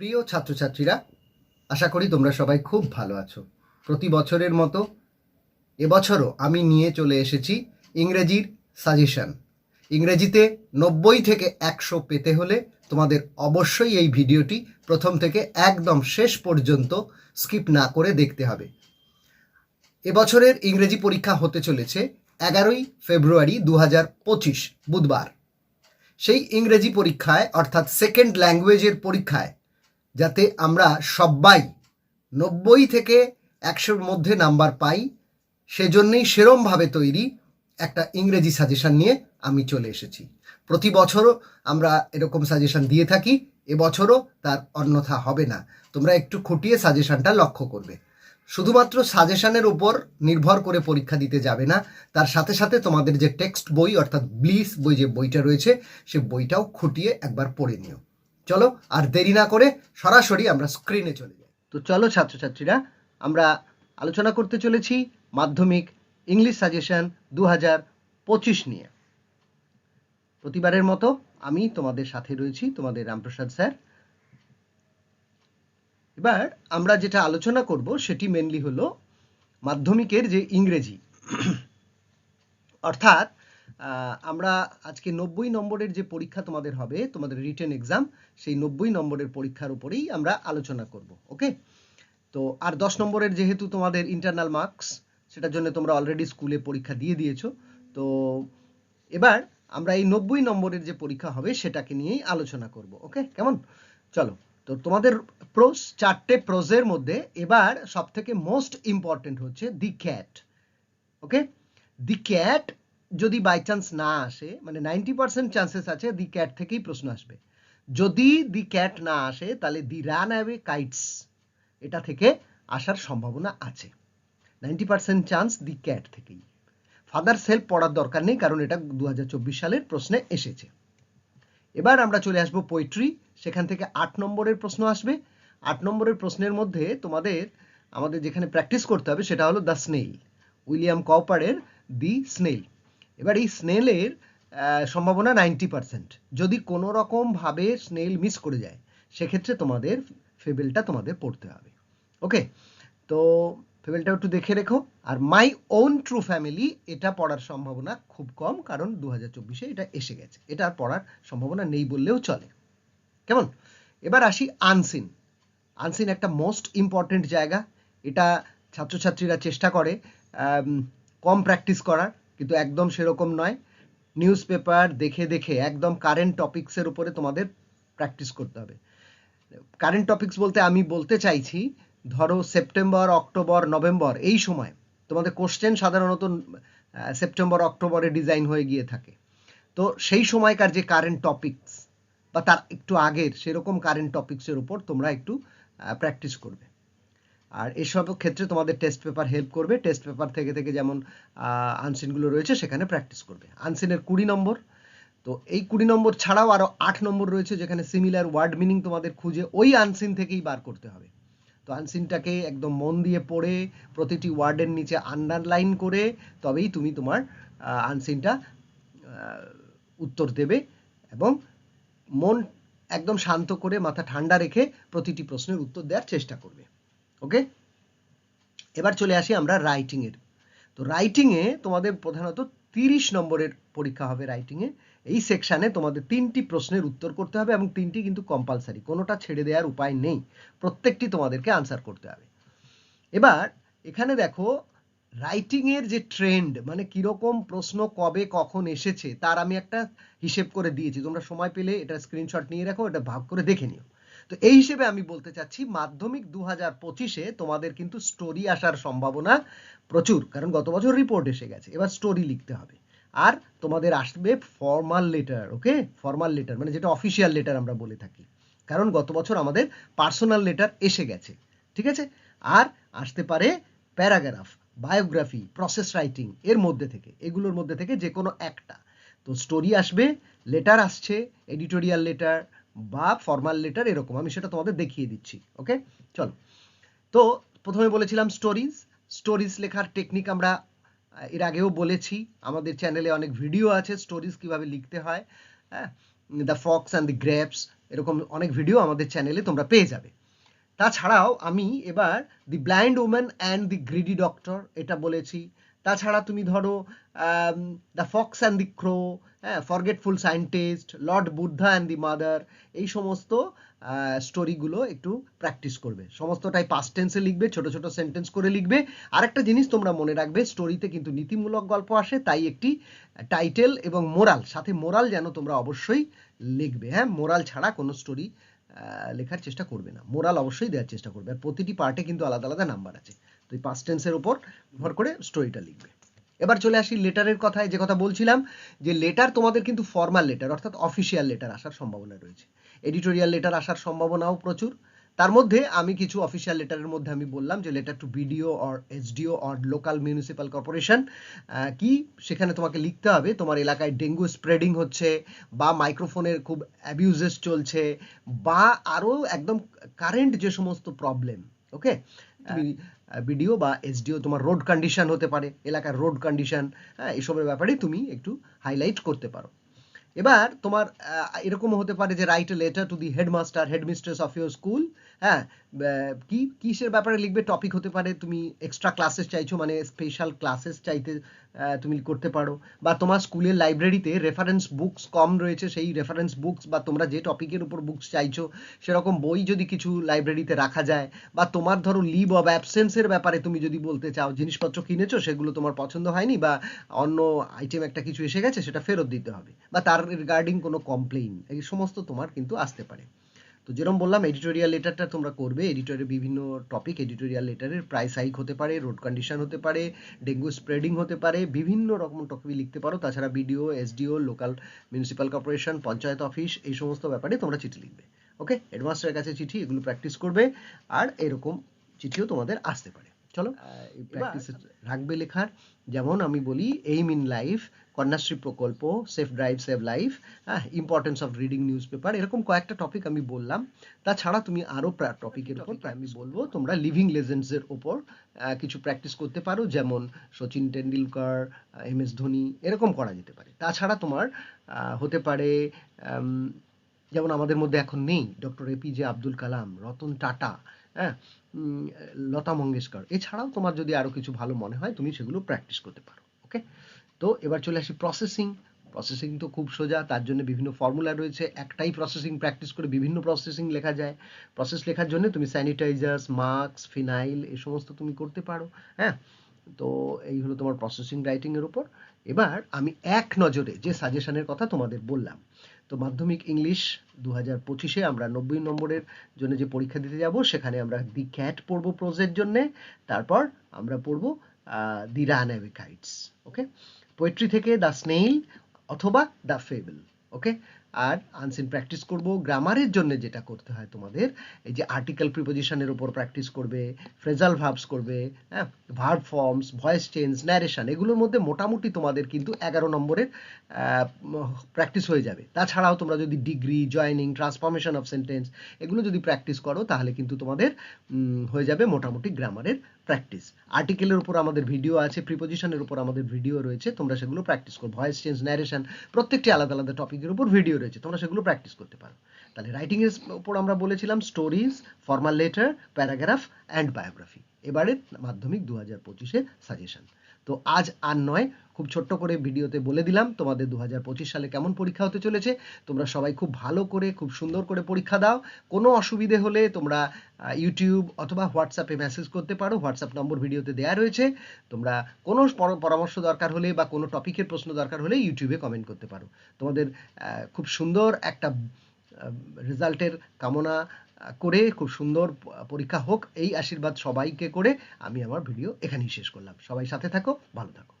প্রিয় ছাত্রছাত্রীরা, আশা করি তোমরা সবাই খুব ভালো আছো। প্রতি বছরের মতো এবছরও আমি নিয়ে চলে এসেছি ইংরেজির সাজেশন। ইংরেজিতে নব্বই থেকে একশো পেতে হলে তোমাদের অবশ্যই এই ভিডিওটি প্রথম থেকে একদম শেষ পর্যন্ত স্কিপ না করে দেখতে হবে। এবছরের ইংরেজি পরীক্ষা হতে চলেছে এগারোই ফেব্রুয়ারি দু হাজার পঁচিশ, বুধবার। সেই ইংরেজি পরীক্ষায়, অর্থাৎ সেকেন্ড ল্যাঙ্গুয়েজের পরীক্ষায় যাতে আমরা সবাই নব্বই থেকে একশোর মধ্যে নাম্বার পাই, সেজন্যেই সেরমভাবে তৈরি একটা ইংরেজি সাজেশন নিয়ে আমি চলে এসেছি। প্রতি বছরও আমরা এরকম সাজেশন দিয়ে থাকি এবছরও তার অন্যথা হবে না। তোমরা একটু খুঁটিয়ে সাজেশনটা লক্ষ্য করবে। শুধুমাত্র সাজেশানের উপর নির্ভর করে পরীক্ষা দিতে যাবে না, তার সাথে সাথে তোমাদের যে টেক্সট বই, অর্থাৎ ব্লিস বই যে বইটা রয়েছে, সে বইটাও খুঁটিয়ে একবার পড়ে নিও। চলো, আর দেরি না করে সরাসরি আমরা স্ক্রিনে চলে যাই। তো চলো ছাত্রছাত্রীরা, আমরা আলোচনা করতে চলেছি মাধ্যমিক ইংলিশ সাজেশন দু হাজার পঁচিশ নিয়ে। প্রতিবারের মতো আমি তোমাদের সাথে রয়েছি, তোমাদের রামপ্রসাদ স্যার। এবার আমরা যেটা আলোচনা করব, সেটি মেনলি হলো মাধ্যমিকের যে ইংরেজি। অর্থাৎ আমরা আজকে নব্বই নম্বরের যে পরীক্ষা তোমাদের হবে, তোমাদের রিটেন এক্সাম সেই নব্বই নম্বরের পরীক্ষার উপরেই আমরা আলোচনা করব ওকে তো আর দশ নম্বরের যেহেতু তোমাদের ইন্টারনাল মার্কস সেটার জন্য তোমরা অলরেডি স্কুলে পরীক্ষা দিয়ে দিয়েছ, তো এবার আমরা এই নব্বই নম্বরের যে পরীক্ষা হবে, সেটাকে নিয়েই আলোচনা করব ওকে কেমন? চলো, তো তোমাদের প্রোস চারটে প্রোজের মধ্যে এবার সব থেকে মোস্ট ইম্পর্টেন্ট হচ্ছে the cat okay the cat যদি বাই চান্স না আসে মানে নাইনটি পার্সেন্ট চান্সেস আছে দি ক্যাট থেকেই প্রশ্ন আসবে। যদি দি ক্যাট না আসে, তাহলে দি রান অ্যাওয়ে কাইটস এটা থেকে আসার সম্ভাবনা আছে। Ninety percent chance the cat থেকেই। ফাদার সেলফ পড়ার দরকার নেই, কারণ এটা দু হাজার চব্বিশ সালের প্রশ্নে এসেছে। এবার আমরা চলে আসব পোয়েট্রি সেখান থেকে আট নম্বরের প্রশ্ন আসবে। আট নম্বরের প্রশ্নের মধ্যে তোমাদের, আমাদের যেখানে প্র্যাকটিস করতে হবে, সেটা হলো দ্য স্নেল উইলিয়াম কপারের দি স্নেল এবার এই স্নেলের সম্ভাবনা নাইনটি পার্সেন্ট যদি কোনো রকম ভাবে স্নেল মিস করে যায়, সেক্ষেত্রে তোমাদের ফেবেলটা তোমাদের পড়তে হবে। ওকে তো ফেবেলটা একটু দেখে রেখো। আর মাই ওন ট্রু ফ্যামিলি এটা পড়ার সম্ভাবনা খুব কম, কারণ দু হাজার চব্বিশে এটা এসে গেছে। এটা পড়ার সম্ভাবনা নেই বললেও চলে। কেমন? এবার আসি আনসিন আনসিন একটা মোস্ট ইম্পর্টেন্ট জায়গা। এটা ছাত্রছাত্রীরা চেষ্টা করে কম প্র্যাকটিস করার। কিন্তু একদম সেরকম নয়। নিউজ পেপার দেখে দেখে একদম কারেন্ট টপিকসের উপরে তোমাদের প্র্যাকটিস করতে হবে। কারেন্ট টপিকস বলতে আমি বলতে চাইছি, ধরো সেপ্টেম্বর অক্টোবর নভেম্বর এই সময় তোমাদের কোশ্চেন সাধারণত সেপ্টেম্বর অক্টোবরে ডিজাইন হয়ে গিয়ে থাকে। তো সেই সময়কার যে কারেন্ট টপিকস বা তার একটু আগের সেরকম কারেন্ট টপিক্সের উপর তোমরা একটু প্র্যাকটিস করবে। আর এসব ক্ষেত্রে তোমাদের টেস্ট পেপার হেল্প করবে। টেস্ট পেপার থেকে থেকে যেমন আনসিনগুলো রয়েছে, সেখানে প্র্যাকটিস করবে। আনসিনের কুড়ি নম্বর। তো এই কুড়ি নম্বর ছাড়াও আরও আট নম্বর রয়েছে, যেখানে সিমিলার ওয়ার্ড মিনিং তোমাদের খুঁজে ওই আনসিন থেকেই বার করতে হবে। তো আনসিনটাকে একদম মন দিয়ে পড়ে, প্রতিটি ওয়ার্ডের নিচে আন্ডারলাইন করে, তবেই তুমি তোমার আনসিনটা উত্তর দেবে এবং মন একদম শান্ত করে, মাথা ঠান্ডা রেখে প্রতিটি প্রশ্নের উত্তর দেওয়ার চেষ্টা করবে। ওকে? এবার চলে আসি আমরা রাইটিং এর। তো রাইটিং এ তোমাদের প্রধানত তিরিশ নম্বরের পরীক্ষা হবে রাইটিং এ। এই সেকশনে তোমাদের তিনটি প্রশ্নের উত্তর করতে হবে এবং তিনটি কিন্তু কম্পালসারি কোনোটা ছেড়ে দেওয়ার উপায় নেই। প্রত্যেকটি তোমাদেরকে আনসার করতে হবে। এবার এখানে দেখো রাইটিং এর যে ট্রেন্ড মানে কীরকম প্রশ্ন কবে, কখন এসেছে, তার আমি একটা হিসেব করে দিয়েছি। তোমরা সময় পেলে এটা স্ক্রিনশট নিয়ে রাখো, এটা ভাগ করে দেখে নিও। তো এই হিসেবে আমি বলতে চাচ্ছি, মাধ্যমিক দু হাজার পঁচিশে তোমাদের কিন্তু স্টোরি আসার সম্ভাবনা প্রচুর, কারণ গত বছর রিপোর্ট এসে গেছে, এবার স্টোরি লিখতে হবে। আর তোমাদের আসবে formal letter okay formal letter মানে যেটা অফিসিয়াল লেটার আমরা বলে থাকি। কারণ গত বছর আমাদের পার্সোনাল লেটার এসে গেছে, ঠিক আছে? আর আসতে পারে প্যারাগ্রাফ বায়োগ্রাফি প্রসেস রাইটিং এর মধ্যে থেকে, এগুলোর মধ্যে থেকে যে কোনো একটা। তো স্টোরি আসবে লেটার আসছে এডিটোরিয়াল লেটার বা ফর্মাল লেটার এরকম, আমি সেটা তোমাদের দেখিয়ে দিচ্ছি ওকে চলো। তো প্রথমে বলেছিলাম স্টোরিজ স্টোরিজ লেখার টেকনিক আমরা এর আগেও বলেছি, আমাদের চ্যানেলে অনেক ভিডিও আছে স্টোরিজ কীভাবে লিখতে হয় হ্যাঁ? The fox and the grapes এরকম অনেক ভিডিও আমাদের চ্যানেলে তোমরা পেয়ে যাবে। তাছাড়াও আমি এবার the blind woman and the greedy doctor এটা বলেছি তাছাড়া তুমি ধরো the fox and the crow হ্যাঁ forgetful scientist lord Buddha and the mother এই সমস্ত স্টোরিগুলো একটু প্র্যাকটিস করবে। সমস্তটাই পাস্ট টেন্সে লিখবে, ছোট ছোট সেন্টেন্স করে লিখবে। আর একটা জিনিস তোমরা মনে রাখবে স্টোরিতে কিন্তু নীতিমূলক গল্প আসে, তাই একটি টাইটেল এবং মোরাল সাথে মোরাল যেন তোমরা অবশ্যই লিখবে। হ্যাঁ মোরাল ছাড়া কোনো স্টোরি লেখার চেষ্টা করবে না। মোরাল অবশ্যই দেওয়ার চেষ্টা করবে। আর প্রতিটি পার্টে কিন্তু আলাদা আলাদা নাম্বার আছে। তো এই পাস্ট টেন্সের উপর ভর করে স্টোরিটা লিখবে। এবার চলে আসি লেটারের কথায়, যে কথা বলছিলাম, যে লেটার তোমাদের কিন্তু ফর্মাল লেটার অর্থাৎ অফিসিয়াল লেটার আসার সম্ভাবনা রয়েছে। এডিটোরিয়াল লেটার আসার সম্ভাবনাও প্রচুর। তার মধ্যে আমি কিছু অফিসিয়াল লেটারের মধ্যে আমি বললাম, যে letter to BDO or SDO or local municipal corporation কি সেখানে তোমাকে লিখতে হবে। তোমার এলাকায় ডেঙ্গু স্প্রেডিং হচ্ছে, বা মাইক্রোফোনের খুব অ্যাবিউজেস চলছে, বা আরও একদম কারেন্ট যে সমস্ত প্রবলেম ওকে বিডিও বা এসডিও তোমার রোড কন্ডিশন হতে পারে, এলাকার রোড কন্ডিশন হ্যাঁ এসবের ব্যাপারে তুমি একটু হাইলাইট করতে পারো। এবার তোমার এরকম হতে পারে যে write a letter to the headmaster headmistress of your school হ্যাঁ কি, কিসের ব্যাপারে লিখবে টপিক হতে পারে? তুমি এক্সট্রা ক্লাসেস চাইছো মানে স্পেশাল ক্লাসেস চাইতে তুমি করতে পারো। বা তোমার স্কুলের লাইব্রেরিতে রেফারেন্স বুকস কম রয়েছে, সেই রেফারেন্স বুকস বা তোমরা যে টপিকের উপর বুকস চাইছো, সেরকম বই যদি কিছু লাইব্রেরিতে রাখা যায়, বা তোমার ধরো লিভ অব অ্যাবসেন্সের ব্যাপারে তুমি যদি বলতে চাও, জিনিসপত্র কিনেছো, সেগুলো তোমার পছন্দ হয়নি, বা অন্য আইটেম একটা কিছু এসে গেছে, সেটা ফেরত দিতে হবে। বা তার রিগার্ডিং কোনো কমপ্লেইন এই সমস্ত তোমার কিন্তু আসতে পারে। তো যেরকম বললাম এডিটোরিয়াল লেটারটা তোমরা করবে। এডিটোরিয়াল বিভিন্ন টপিক এডিটোরিয়াল লেটারের প্রাইস হাইক হতে পারে রোড কন্ডিশন হতে পারে ডেঙ্গু স্প্রেডিং হতে পারে, বিভিন্ন রকম টপিক লিখতে পারো। তাছাড়া BDO SDO local municipal corporation panchayat office এই সমস্ত ব্যাপারে তোমরা চিঠি লিখবে। ওকে হেডমাস্টারের কাছে চিঠি, এগুলো প্র্যাকটিস করবে। আর এরকম চিঠিও তোমাদের আসতে পারে। চলো প্র্যাকটিস রাখবে লেখার। যেমন আমি বলি এইম ইন লাইফ কন্যাশ্রী প্রকল্প সেফ ড্রাইভ সেভ লাইফ হ্যাঁ importance of reading news paper এরকম কয়েকটা টপিক আমি বললাম। তাছাড়া তুমি আরও টপিকের উপর আমি বলব তোমরা লিভিং লেজেন্ডসের ওপর কিছু প্র্যাকটিস করতে পারো যেমন সচিন টেন্ডুলকার এম এস ধোনি এরকম করা যেতে পারে। তাছাড়া তোমার হতে পারে যেমন আমাদের মধ্যে এখন নেই ডক্টর এপিজে আব্দুল কালাম রতন টাটা হ্যাঁ? লতা মঙ্গেশকর। এছাড়াও তোমার যদি আরও কিছু ভালো মনে হয়, তুমি সেগুলো প্র্যাকটিস করতে পারো ওকে তো এবার চলে আসি প্রসেসিং প্রসেসিং তো খুব সোজা, তার জন্য বিভিন্ন ফর্মুলা রয়েছে। একটাই প্রসেসিং প্র্যাকটিস করে বিভিন্ন প্রসেসিং লেখা যায়। প্রসেস লেখার জন্য তুমি স্যানিটাইজার্স মাস্ক ফিনাইল এ সমস্ত তুমি করতে পারো হ্যাঁ? তো এই হলো তোমার প্রসেসিং রাইটিংয়ের উপর। এবার আমি এক নজরে যে সাজেশনের কথা তোমাদের বললাম, তো মাধ্যমিক ইংলিশ দু হাজার পঁচিশে আমরা নব্বই নম্বরের জন্য যে পরীক্ষা দিতে যাব, সেখানে আমরা দি ক্যাট পড়ব প্রোজের জন্যে, তারপর আমরা পড়ব the runaway kites okay poetry থেকে দ্য স্নেইল অথবা দ্য ফেবল ওকে আর আনসিন প্র্যাকটিস করব। গ্রামারের জন্য যেটা করতে হয় তোমাদের, এই যে আর্টিকেল প্রিপোজিশনের উপর প্র্যাকটিস করবে ফ্রেজাল ভার্বস করবে হ্যাঁ verb forms voice change narration এগুলোর মধ্যে মোটামুটি তোমাদের কিন্তু এগারো নম্বরের প্র্যাকটিস হয়ে যাবে। তাছাড়াও তোমরা যদি degree joining transformation of sentence এগুলো যদি প্র্যাকটিস করো, তাহলে কিন্তু তোমাদের হয়ে যাবে মোটামুটি গ্রামারের প্র্যাকটিস আর্টিকেলের উপর আমাদের ভিডিও আছে প্রিপোজিশনের উপর আমাদের ভিডিও রয়েছে, তোমরা সেগুলো প্র্যাকটিস করো। ভয়েস চেঞ্জ ন্যারেশন প্রত্যেকটি আলাদা আলাদা টপিকের উপর ভিডিও রয়েছে, তোমরা সেগুলো প্র্যাকটিস করতে পারো। তাহলে রাইটিংয়ের উপর আমরা বলেছিলাম stories formal letter paragraph and biography এবারে মাধ্যমিক দু হাজার পঁচিশের সাজেশন তো আজ আর নয়, খুব ছোট্ট করে ভিডিওতে বলে দিলাম তোমাদের দু সালে কেমন পরীক্ষা হতে চলেছে। তোমরা সবাই খুব ভালো করে, খুব সুন্দর করে পরীক্ষা দাও। কোনো অসুবিধে হলে তোমরা ইউটিউব অথবা হোয়াটসঅ্যাপে মেসেজ করতে পারো। হোয়াটসঅ্যাপ নম্বর ভিডিওতে দেওয়া রয়েছে। তোমরা কোনো পরামর্শ দরকার হলে বা কোনো টপিকের প্রশ্ন দরকার হলে ইউটিউবে কমেন্ট করতে পারো। তোমাদের খুব সুন্দর একটা রেজাল্টের কামনা করে খুব সুন্দর পরীক্ষা হোক, এই আশীর্বাদ সবাইকে করে আমি আমার ভিডিও এখানেই শেষ করলাম। সবাই সাথে থাকো, ভালো থাকো।